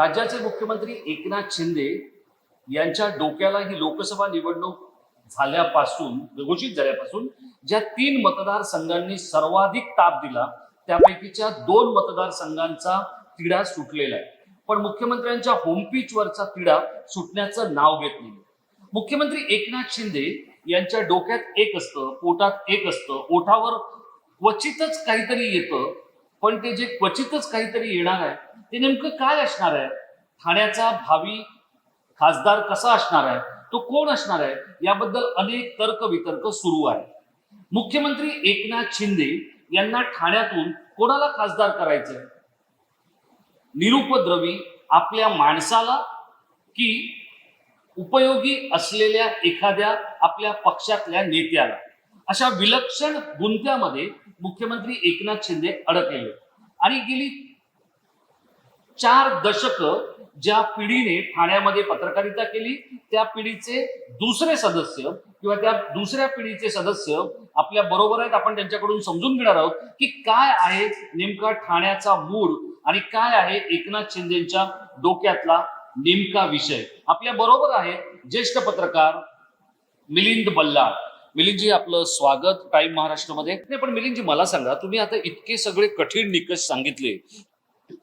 राज्याचे मुख्यमंत्री एकनाथ शिंदे यांच्या डोक्याला ही लोकसभा निवडणूक झाल्यापासून घोषित झाल्यापासून ज्या तीन मतदारसंघांनी सर्वाधिक ताप दिला त्यापैकीच्या दोन मतदारसंघांचा तिढा सुटलेला आहे. पण मुख्यमंत्र्यांच्या होमपीचवरचा तिढा सुटण्याचं नाव घेत नाही. मुख्यमंत्री एकनाथ शिंदे यांच्या डोक्यात एक असतं पोटात एक असतं ओठावर क्वचितच काहीतरी येतं पण ते जे क्वचितच काहीतरी येणार आहे ते नेमकं काय असणार आहे? ठाण्याचा भावी खासदार कसा असणार आहे? तो कोण असणार आहे? याबद्दल अनेक तर्क वितर्क सुरू आहे मुख्यमंत्री एकनाथ शिंदे यांना ठाण्यातून कोणाला खासदार करायचंय? निरुपद्रवी आपल्या माणसाला की उपयोगी असलेल्या एखाद्या आपल्या पक्षातल्या नेत्याला? अशा विलक्षण गुंत्यामध्ये मुख्यमंत्री एकनाथ शिंदे अडकलेले. आणि गेली चार दशक ज्या पिढीने ठाण्यामध्ये पत्रकारिता केली त्या पिढीचे दुसरे सदस्य किंवा त्या दुसऱ्या पिढीचे सदस्य आपल्या बरोबर आहेत आपण त्यांच्याकडून समजून घेणार आहोत की काय आहे नेमका ठाण्याचा मूड आणि काय आहे एकनाथ शिंदेच्या डोक्यातला नेमका विषय. आपल्या बरोबर आहे ज्येष्ठ पत्रकार मिलिंद बल्लाळ. मिलिंदजी आपलं स्वागत टाईम महाराष्ट्रामध्ये. नाही पण मिलिंदजी मला सांगा तुम्ही आता इतके सगळे कठीण निकष सांगितले.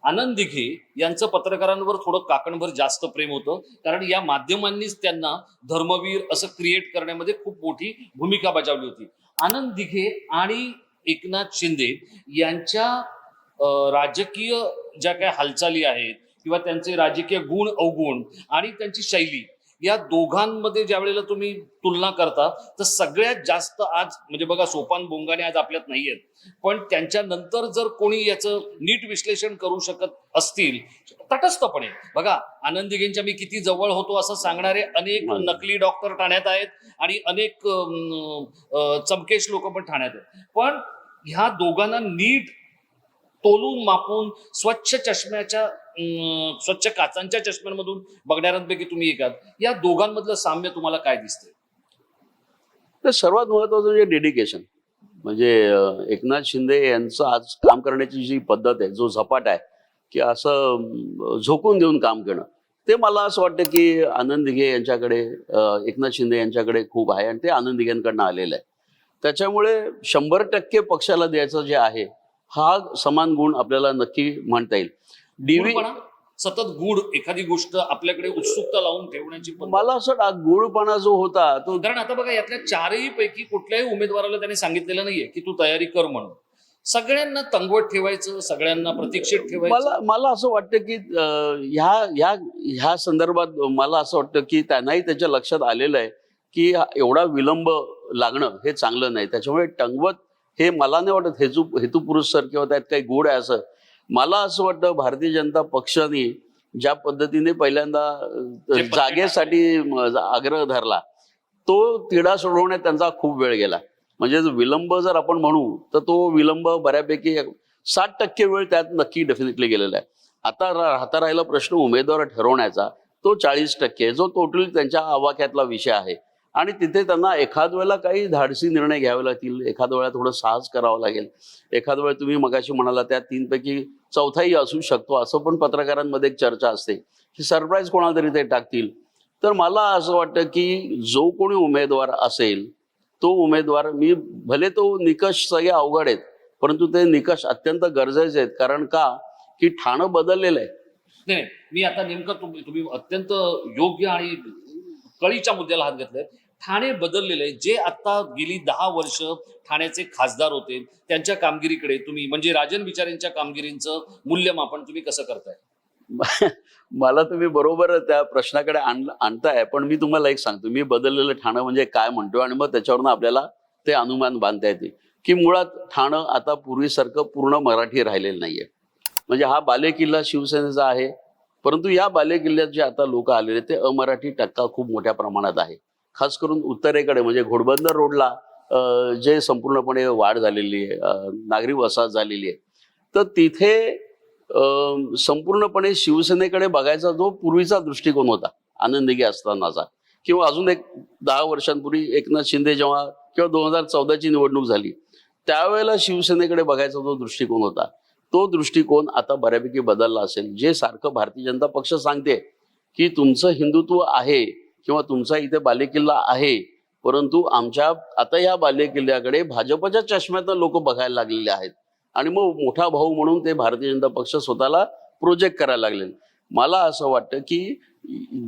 आनंद दिघे यांचं पत्रकारांवर थोडं काकणभर जास्त प्रेम होतं कारण या माध्यमांनीच त्यांना धर्मवीर असं क्रिएट करण्यामध्ये खूप मोठी भूमिका बजावली होती. आनंद दिघे आणि एकनाथ शिंदे यांच्या राजकीय ज्या काही हालचाली आहेत किंवा त्यांचे राजकीय गुण अवगुण आणि त्यांची शैली या दोघांमध्ये ज्या वेळेला तुम्ही तुलना करता तर सगळ्यात जास्त आज म्हणजे बघा सोपान बोंगाने आज आपल्यात नाही आहेत पण त्यांच्यानंतर जर कोणी याचं नीट विश्लेषण करू शकत असतील तटस्थपणे. बघा आनंद दिघेंच्या मी किती जवळ होतो असं सांगणारे अनेक. नकली डॉक्टर ठाण्यात आहेत आणि अनेक चमकेश लोक पण ठाण्यात आहेत. पण ह्या दोघांना नीट तोलून मापून स्वच्छ चष्म्याच्या स्वच्छ काचांच्या चष्म्यांमधून बघणाऱ्यांपैकी तुम्ही एकात या दोघांमधलं साम्य तुम्हाला काय दिसतंय? तर सर्वात महत्वाचं म्हणजे डेडिकेशन म्हणजे एकनाथ शिंदे यांचं आज काम करण्याची जी पद्धत आहे जो झपाट आहे की असं झोकून देऊन काम करणं. ते मला असं वाटतं की आनंद दिघे यांच्याकडे एकनाथ शिंदे यांच्याकडे खूप आहे आणि ते आनंद दिघेंकडनं आलेलं आहे. त्याच्यामुळे शंभर टक्के पक्षाला द्यायचं जे आहे हा समान गुण आपल्याला नक्की म्हणता येईल. डीव्ही गुढपणा, सतत गुढ एखादी गोष्ट आपल्याकडे उत्सुकता लावून ठेवण्याची. मला असं वाटतं, गुळपणा जो होता तो कारण आता बघा यातल्या चारही पैकी कुठल्याही उमेदवाराला त्यांनी सांगितलेलं नाहीये की तू तयारी कर म्हणून. सगळ्यांना तंगवट ठेवायचं सगळ्यांना प्रतीक्षेत ठेवायचं. मला मला असं वाटतं की ह्या ह्या ह्या संदर्भात मला असं वाटतं की त्यांनाही त्याच्या लक्षात आलेलं आहे की एवढा विलंब लागणं हे चांगलं नाही. त्याच्यामुळे टंगवत हे मला नाही वाटत हेतू हेतुपुरस्सर किंवा त्यात काही गोड आहे असं. मला असं वाटतं भारतीय जनता पक्षाने ज्या पद्धतीने पहिल्यांदा जागेसाठी आग्रह धरला तो तिढा सोडवण्यात त्यांचा खूप वेळ गेला. म्हणजे विलंब जर आपण म्हणू तर तो विलंब बऱ्यापैकी साठ टक्के वेळ त्यात नक्की डेफिनेटली गेलेला आहे. आता राहता राहिला प्रश्न उमेदवार ठरवण्याचा तो चाळीस टक्के जो टोटली त्यांच्या आवाक्यातला विषय आहे. आणि तिथे त्यांना एखाद वेळेला काही धाडसी निर्णय घ्यावे लागतील. एखाद वेळा थोडं साहस करावं लागेल. एखाद वेळा तुम्ही मगाशी म्हणाला त्या तीनपैकी चौथाही असू शकतो. असं पण पत्रकारांमध्ये एक चर्चा असते की सरप्राईज कोणाला तरी ते टाकतील. तर मला असं वाटतं की जो कोणी उमेदवार असेल तो उमेदवार मी भले तो निकष सगळे अवघड आहेत परंतु ते निकष अत्यंत गरजेचे आहेत. कारण का? की ठाणं बदललेलं आहे. नाही नाही, मी आता नेमकं तुम्ही तुम्ही अत्यंत योग्य आणि कळीच्या मुद्द्याला हात घेतलाय. ठाणे बदललेलं आहे. जे आता गेली दहा वर्ष ठाण्याचे खासदार होते त्यांच्या कामगिरीकडे तुम्ही म्हणजे राजन विचारेंच्या कामगिरीचं मूल्यमापन तुम्ही कसं करताय? मला तुम्ही बरोबर त्या प्रश्नाकडे आण आणताय पण मी तुम्हाला एक सांगतो. मी बदललेलं ठाणं म्हणजे काय म्हणतो आणि मग त्याच्यावरनं आपल्याला ते अनुमान बांधता येते. की मुळात ठाणं आता पूर्वीसारखं पूर्ण मराठी राहिलेलं नाहीये. म्हणजे हा बालेकिल्ला शिवसेनेचा आहे परंतु या बालेकिल्ल्यात जे आता लोक आलेले ते अमराठी टक्का खूप मोठ्या प्रमाणात आहे. खास करून उत्तरेकडे म्हणजे घोडबंदर रोडला जे संपूर्णपणे वाढ झालेली आहे नागरी वसाहत झालेली आहे. तर तिथे संपूर्णपणे शिवसेनेकडे बघायचा जो पूर्वीचा दृष्टिकोन होता आनंदगी असतानाचा किंवा अजून एक दहा वर्षांपूर्वी एकनाथ शिंदे जेव्हा किंवा दोन हजार चौदाची निवडणूक झाली त्यावेळेला शिवसेनेकडे बघायचा जो दृष्टिकोन होता तो दृष्टिकोन आता बऱ्यापैकी बदलला असेल. जे सारखं भारतीय जनता पक्ष सांगते की तुमचं हिंदुत्व आहे किंवा तुमचा इथे बालेकिल्ला आहे परंतु आमच्या आता या बालेकिल्ल्याकडे भाजपच्या चष्म्यातनं लोक बघायला लागलेले आहेत. आणि मग मोठा भाऊ म्हणून ते भारतीय जनता पक्ष स्वतःला प्रोजेक्ट करायला लागले. मला असं वाटतं की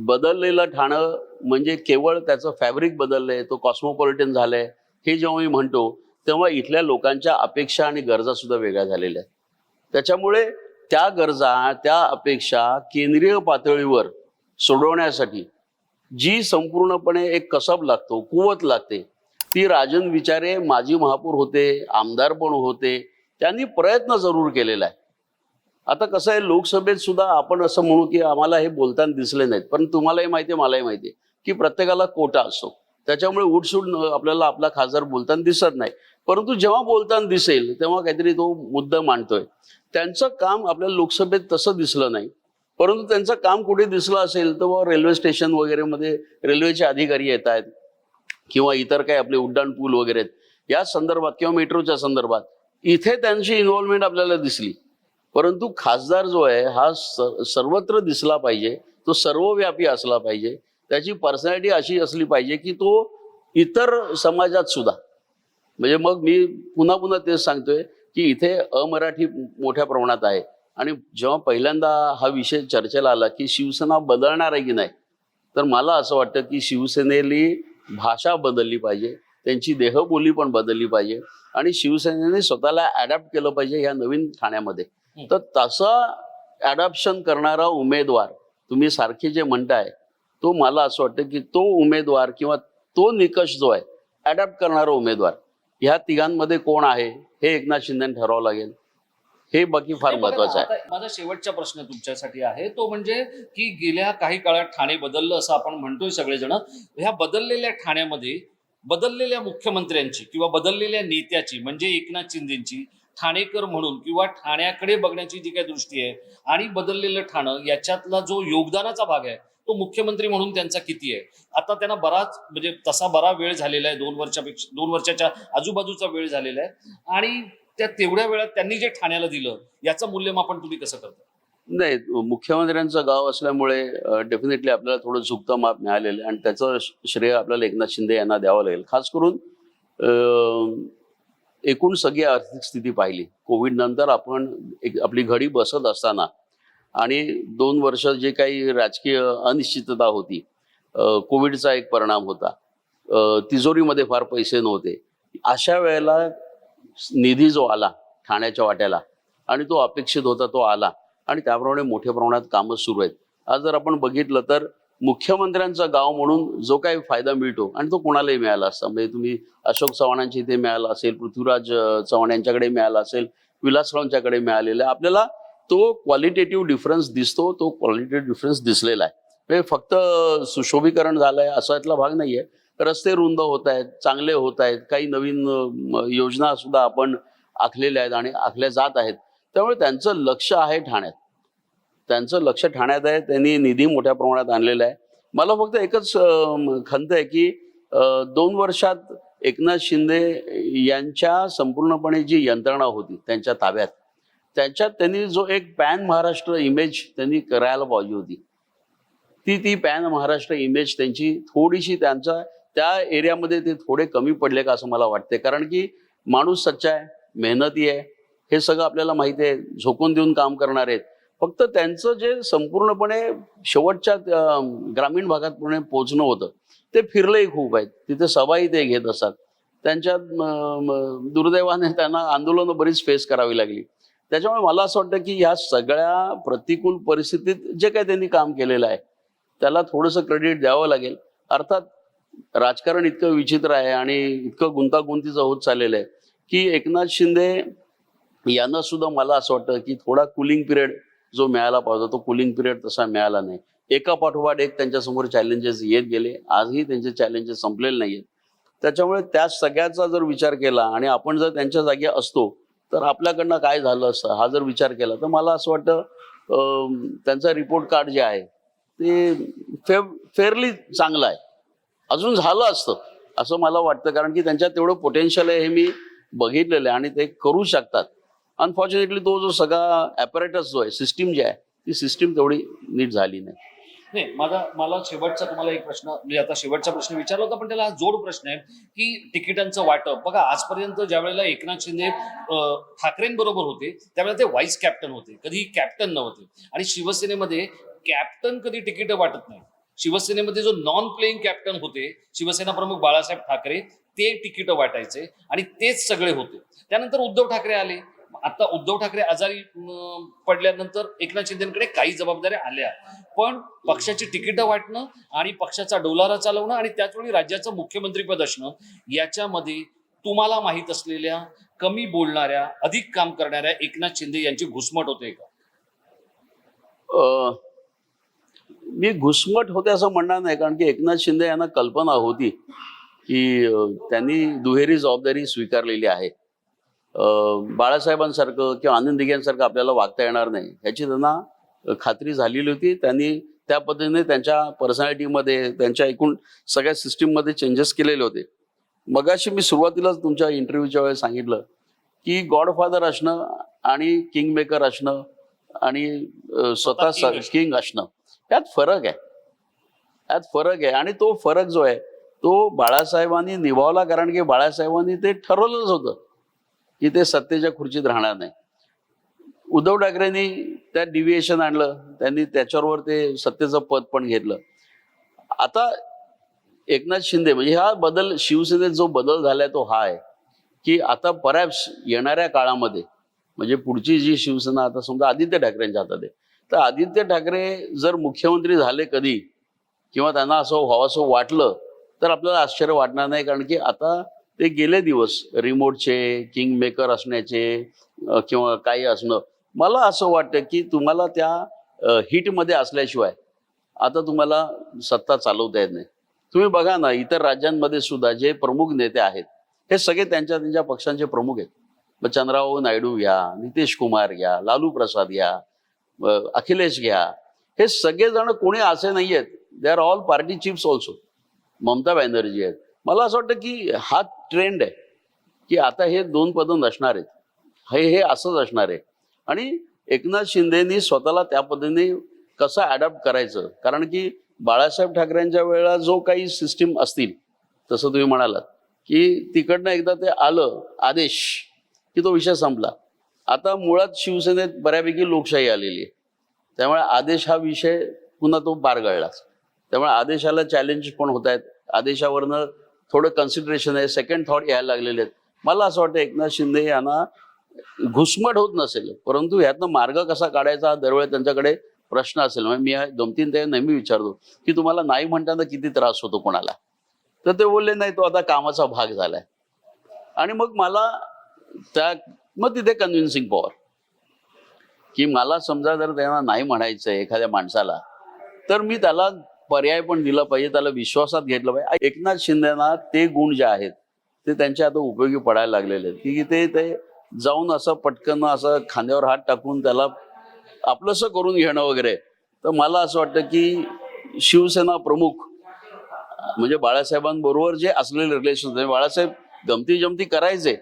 बदललेलं ठाणं म्हणजे केवळ त्याचं फॅब्रिक बदललंय तो कॉस्मोपॉलिटन झालंय हे जेव्हा मी म्हणतो तेव्हा इथल्या लोकांच्या अपेक्षा आणि गरजा सुद्धा वेगळ्या झालेल्या आहेत. त्याच्यामुळे त्या गरजा त्या अपेक्षा केंद्रीय पातळीवर सोडवण्यासाठी जी संपूर्णपणे एक कसब लागतो कुवत लागते ती राजन विचारे माजी महापौर होते आमदार पण होते त्यांनी प्रयत्न जरूर केलेला आहे. आता कसं आहे लोकसभेत सुद्धा आपण असं म्हणू की आम्हाला हे बोलताना दिसले नाहीत पण तुम्हालाही माहिती आहे मलाही माहिती आहे की प्रत्येकाला कोटा असतो. त्याच्यामुळे उठसूट आपल्याला आपला खासदार बोलताना दिसत नाही. परंतु जेव्हा बोलताना दिसेल तेव्हा काहीतरी तो मुद्दा मांडतोय. त्यांचं काम आपल्या लोकसभेत तसं दिसलं नाही. परंतु त्यांचं काम कुठे दिसलं असेल तर व रेल्वे स्टेशन वगैरेमध्ये रेल्वेचे अधिकारी येत आहेत किंवा इतर काही आपले उड्डाण पूल वगैरे आहेत. या संदर्भात किंवा मेट्रोच्या संदर्भात इथे त्यांची इन्व्हॉल्वमेंट आपल्याला दिसली. परंतु खासदार जो आहे हा स- सर्वत्र दिसला पाहिजे तो सर्वव्यापी असला पाहिजे. त्याची पर्सनॅलिटी अशी असली पाहिजे की तो इतर समाजात सुद्धा. म्हणजे मग मी पुन्हा पुन्हा तेच सांगतोय की इथे अमराठी मोठ्या प्रमाणात आहे. आणि जेव्हा पहिल्यांदा हा विषय चर्चेला आला की शिवसेना बदलणार आहे की नाही तर मला असं वाटतं की शिवसेनेली भाषा बदलली पाहिजे त्यांची देहबोली पण बदलली पाहिजे आणि शिवसेनेने स्वतःला अडॅप्ट केलं पाहिजे या नवीन ठाण्यामध्ये. तर तसं अडॅप्शन करणारा उमेदवार तुम्ही सारखे जे म्हणताय तो मला असं वाटतं की तो उमेदवार किंवा तो निकष जो आहे अडॅप्ट करणारा उमेदवार ह्या तिघांमध्ये कोण आहे हे एकनाथ शिंदे ठरवावं लागेल. हे बाकी फार महत्वाचं आहे. माझा शेवटचा प्रश्न तुमच्यासाठी आहे तो म्हणजे की गेल्या काही काळात ठाणे बदललं असं आपण म्हणतोय सगळेजण. ह्या बदललेल्या ठाण्यामध्ये बदललेल्या मुख्यमंत्र्यांची किंवा बदललेल्या नेत्याची म्हणजे एकनाथ शिंदेची ठाणेकर म्हणून किंवा ठाण्याकडे बघण्याची जी काही दृष्टी आहे आणि बदललेलं ठाणं याच्यातला जो योगदानाचा भाग आहे तो मुख्यमंत्री म्हणून त्यांचा किती आहे? आता त्यांना बराच म्हणजे तसा बरा वेळ झालेला आहे दोन वर्षापेक्षा दोन वर्षाच्या आजूबाजूचा वेळ झालेला आहे. आणि त्या तेवढ्या वेळात त्यांनी जे ठाण्याला दिलं याचं मूल्यमापन तुम्ही कसं करता? नाही मुख्यमंत्र्यांचं गाव असल्यामुळे डेफिनेटली आपल्याला थोडं झुकतं माप मिळालेलं आहे आणि त्याचं श्रेय आपल्याला एकनाथ शिंदे यांना द्यावं लागेल. खास करून एकूण सगळी आर्थिक स्थिती पाहिली. कोविड नंतर आपण एक आपली घडी बसत असताना आणि दोन वर्ष जे काही राजकीय अनिश्चितता होती कोविडचा एक परिणाम होता. तिजोरीमध्ये फार पैसे नव्हते. अशा वेळेला निधी जो आला ठाण्याच्या वाट्याला आणि तो अपेक्षित होता तो आला आणि त्याप्रमाणे मोठ्या प्रमाणात कामं सुरू आहेत. आज जर आपण बघितलं तर मुख्यमंत्र्यांचं गाव म्हणून जो काही फायदा मिळतो आणि तो कोणालाही मिळाला असता. म्हणजे तुम्ही अशोक चव्हाणांच्या इथे मिळाला असेल पृथ्वीराज चव्हाण यांच्याकडे मिळाला असेल विलासरावांच्याकडे मिळालेला आहे. आपल्याला तो क्वालिटेटिव्ह डिफरन्स दिसतो तो क्वालिटेटिव्ह डिफरन्स दिसलेला आहे. म्हणजे फक्त सुशोभीकरण झालंय असा यातला भाग नाहीये. रस्ते रुंद होत आहेत चांगले होत आहेत काही नवीन योजना सुद्धा आपण आखलेल्या आहेत आणि आखल्या जात आहेत. त्यामुळे त्यांचं लक्ष आहे ठाण्यात. त्यांचं लक्ष ठाण्यात आहे त्यांनी निधी मोठ्या प्रमाणात आणलेला आहे. मला फक्त एकच खंत आहे की दोन वर्षात एकनाथ शिंदे यांच्या संपूर्णपणे जी यंत्रणा होती त्यांच्या ताब्यात त्यांच्यात त्यांनी जो एक पॅन महाराष्ट्र इमेज त्यांनी करायला पाहिजे होती. ती ती पॅन महाराष्ट्र इमेज त्यांची थोडीशी त्यांचा त्या एरियामध्ये ते थोडे कमी पडले का असं मला वाटते कारण की माणूस सच्चा आहे मेहनती आहे हे सगळं आपल्याला माहिती आहे झोकून देऊन काम करणार आहेत. फक्त त्यांचं जे संपूर्णपणे शेवटच्या ग्रामीण भागात पुणे पोचणं होतं ते फिरलंही खूप आहेत. तिथे सभाही ते घेत असतात. त्यांच्यात दुर्दैवाने त्यांना आंदोलनं बरीच फेस करावी लागली. त्याच्यामुळे मला असं वाटतं की ह्या सगळ्या प्रतिकूल परिस्थितीत जे काही त्यांनी काम केलेलं आहे त्याला थोडंसं क्रेडिट द्यावं लागेल. अर्थात राजकारण इतकं विचित्र आहे आणि इतकं गुंतागुंतीचं होत चाललेलं आहे की एकनाथ शिंदे यांना सुद्धा मला असं वाटतं की थोडा कुलिंग पिरियड जो मिळाला पाहिजे तो कुलिंग पिरियड तसा मिळाला नाही. एका पाठोपाठ एक त्यांच्यासमोर चॅलेंजेस येत गेले. आजही त्यांचे चॅलेंजेस संपलेले नाहीयेत. त्याच्यामुळे त्या सगळ्याचा जर विचार केला आणि आपण जर त्यांच्या जागी असतो तर आपल्याकडनं काय झालं असतं हा जर विचार केला तर मला असं वाटतं त्यांचा रिपोर्ट कार्ड जे आहे ते फे फेअरली चांगलं आहे. अजून झालं असतं. असं मला वाटतं. कारण की त्यांच्यात तेवढं पोटेन्शियल आहे हे मी बघितलेलं आहे आणि ते करू शकतात. अनफॉर्च्युनेटली तो जो सगळा ॲपरेटस जो आहे सिस्टीम जी आहे ती सिस्टीम तेवढी नीट झाली नाही. नाही माझा मला शेवटचा तुम्हाला एक प्रश्न म्हणजे आता शेवटचा प्रश्न विचारला होता पण त्याला हा जोड प्रश्न आहे की तिकिटांचं वाटप. बघा आजपर्यंत ज्या वेळेला एकनाथ शिंदे ठाकरेंबरोबर होते त्यावेळेला ते व्हाईस कॅप्टन होते. कधी कॅप्टन नव्हते. आणि शिवसेनेमध्ये कॅप्टन कधी तिकीट वाटत नाही. शिवसेनेमध्ये जो नॉन प्लेइंग कॅप्टन होते शिवसेना प्रमुख बाळासाहेब ठाकरे ते तिकीट वाटायचे आणि तेच सगळे होते. त्यानंतर उद्धव ठाकरे आले. आता उद्धव ठाकरे आजारी पडल्यानंतर एकनाथ शिंदेकडे काही जबाबदाऱ्या आल्या. पण पक्षाची तिकीटं वाटणं आणि पक्षाचा डोलारा चालवणं आणि त्याचवेळी राज्याचं मुख्यमंत्रीपद असणं याच्यामध्ये तुम्हाला माहीत असलेल्या कमी बोलणाऱ्या अधिक काम करणाऱ्या एकनाथ शिंदे यांची घुसमट होते का? अं, मी घुसमट होते असं म्हणणार नाही कारण की एकनाथ शिंदे यांना कल्पना होती की त्यांनी दुहेरी जबाबदारी स्वीकारलेली आहे. बाळासाहेबांसारखं किंवा आनंद दिघ्यांसारखं आपल्याला वागता येणार नाही. ह्याची त्यांना खात्री झालेली होती. त्यांनी त्या पद्धतीने त्यांच्या पर्सनॅलिटीमध्ये त्यांच्या एकूण सगळ्या सिस्टीममध्ये चेंजेस केलेले होते. मगाशी मी सुरुवातीलाच तुमच्या इंटरव्ह्यूच्या वेळेस सांगितलं की गॉडफादर असणं आणि किंग मेकर असणं आणि स्वतः. किंग असणं. त्यात फरक आहे. त्यात फरक आहे. आणि तो फरक जो आहे तो बाळासाहेबांनी निभावला कारण की बाळासाहेबांनी ते ठरवलंच होतं की ते सत्तेच्या खुर्चीत राहणार नाही. उद्धव ठाकरेंनी त्यात डिव्हिएशन आणलं त्यांनी त्याच्यावर ते सत्तेचं पद पण घेतलं. आता एकनाथ शिंदे म्हणजे हा बदल शिवसेनेत जो बदल झालाय तो हा आहे की आता परॅप्स येणाऱ्या काळामध्ये म्हणजे पुढची जी शिवसेना आता समजा आदित्य ठाकरेंच्या हातात आहे तर आदित्य ठाकरे जर मुख्यमंत्री झाले कधी किंवा त्यांना असं व्हावंसं वाटलं तर आपल्याला आश्चर्य वाटणार नाही कारण की आता ते गेले दिवस रिमोटचे किंग मेकर असण्याचे किंवा काही असणं. मला असं वाटतं की तुम्हाला त्या हिटमध्ये असल्याशिवाय आता तुम्हाला सत्ता चालवता येत नाही. तुम्ही बघा ना इतर राज्यांमध्ये सुद्धा जे प्रमुख नेते आहेत हे सगळे त्यांच्या त्यांच्या पक्षांचे प्रमुख आहेत. मग चंद्रबाबू नायडू घ्या नितीश कुमार घ्या लालू प्रसाद घ्या अखिलेश घ्या. हे सगळेजण कोणी असे नाही आहेत they are all party chiefs also Mamata Banerjee आहेत. मला असं वाटतं की हा ट्रेंड आहे की आता हे दोन पदं नसणार आहेत. हे हे असंच असणार आहे. आणि एकनाथ शिंदेनी स्वतःला त्या पद्धतीने कसं ॲडॉप्ट करायचं? कारण की बाळासाहेब ठाकरेंच्या वेळेला जो काही सिस्टीम असतील तसं तुम्ही म्हणालात की तिकडनं एकदा ते आलं आदेश की तो विषय संपला. आता मुळात शिवसेनेत बऱ्यापैकी लोकशाही आलेली आहे. त्यामुळे आदेश हा विषय पुन्हा तो बारगळलाच त्यामुळे आदेशाला चॅलेंज पण होत आहेत. आदेशावरनं थोडं कन्सिडरेशन आहे. सेकंड थॉट यायला लागलेले आहेत. मला असं वाटतं एकनाथ शिंदे यांना घुसमट होत नसेल. परंतु ह्यातनं मार्ग कसा काढायचा हा त्यांच्याकडे प्रश्न असेल. म्हणजे मी दोन तीन ते नेहमी विचारतो की तुम्हाला नाही म्हणताना किती त्रास होतो कोणाला? तर ते बोलले नाही तो आता कामाचा भाग झालाय. आणि मग मला त्या मग तिथे कन्व्हिन्सिंग पॉवर की मला समजा जर त्यांना नाही म्हणायचं एखाद्या माणसाला तर मी त्याला पर्याय पण दिला पाहिजे त्याला विश्वासात घेतलं पाहिजे. एकनाथ शिंदेना ते गुण जे आहेत ते त्यांच्या आता उपयोगी पडायला लागलेले आहेत. की ते ते जाऊन असं पटकन असं खांद्यावर हात टाकून त्याला आपलंसं करून घेणं वगैरे तर मला असं वाटतं की शिवसेना प्रमुख म्हणजे बाळासाहेबांबरोबर जे असलेले रिलेशन म्हणजे बाळासाहेब गमती जमती करायचे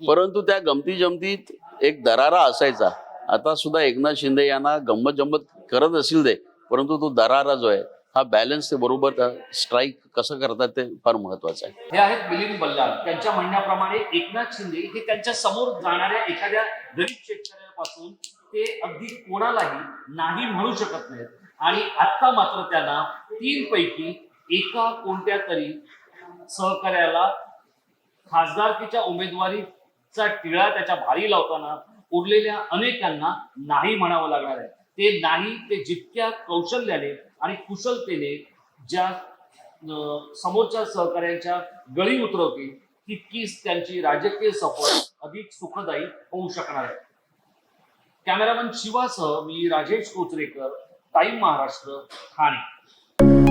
परंतु त्या गमती जमतीत एक दरारा असायचा. आता सुद्धा एकनाथ शिंदे यांना गंमत जम्मत करत असतील ते परंतु तो दरारा जो आहे हा बॅलन्स ते बरोबर स्ट्राईक कसं करतात ते फार महत्वाचं आहे. हे आहेत मिलिंद बल्लाळ. त्यांच्या म्हणण्याप्रमाणे एकनाथ शिंदे हे त्यांच्यासमोर जाणाऱ्या एखाद्या गरीब शेतकऱ्यापासून ते अगदी कोणालाही नाही म्हणू शकत नाहीत. आणि आता मात्र त्यांना तीन पैकी एका कोणत्या तरी सहकार्याला खासदारकीच्या चा टिळा त्याच्या भारी लावताना उरलेल्या अनेकांना नाही म्हणावं लागणार आहे. ते नाही ते जितक्या कौशल्याने आणि कुशलतेने ज्या समोरच्या सहकार्यांच्या गळी उतरवतील तितकीच त्यांची राजकीय सफर अधिक सुखदायी होऊ शकणार आहे. कॅमेरामन शिवासह मी राजेश कोचरेकर टाइम महाराष्ट्र ठाणे.